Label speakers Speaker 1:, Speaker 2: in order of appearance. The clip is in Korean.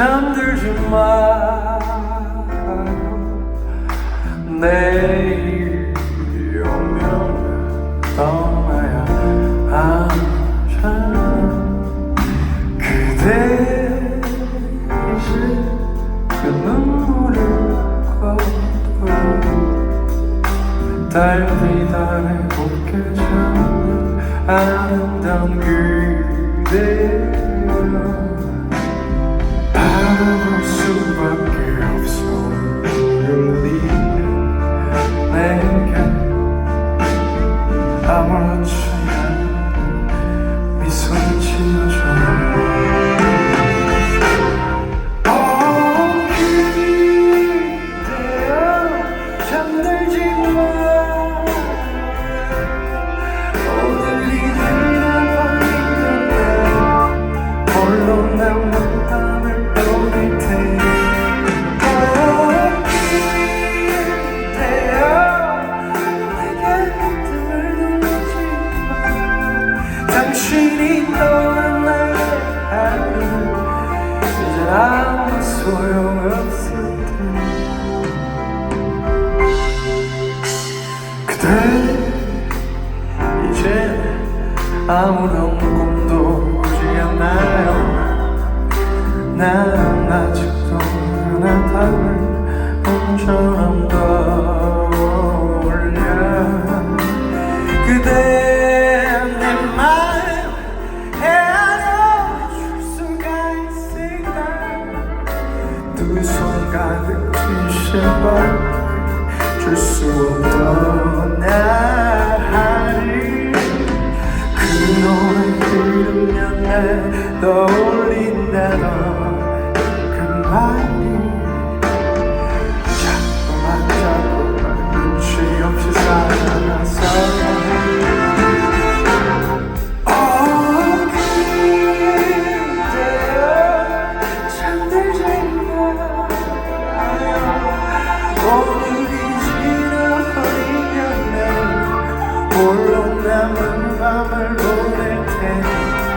Speaker 1: 잠들지 마요. 내일 오면 떠나야 하잖아. 그대 이제 그 눈물을 걷고 달비달에 곱게 잠는 아름다운 그대여. touch. 아무 소용없을 때 그대 이제 아무런 꿈도 꾸지 않나요. 난 아직도 그나 답을 온전한 것 수 없던 나를 그 노래 들으면 날 떠올린다던 그 말이 head.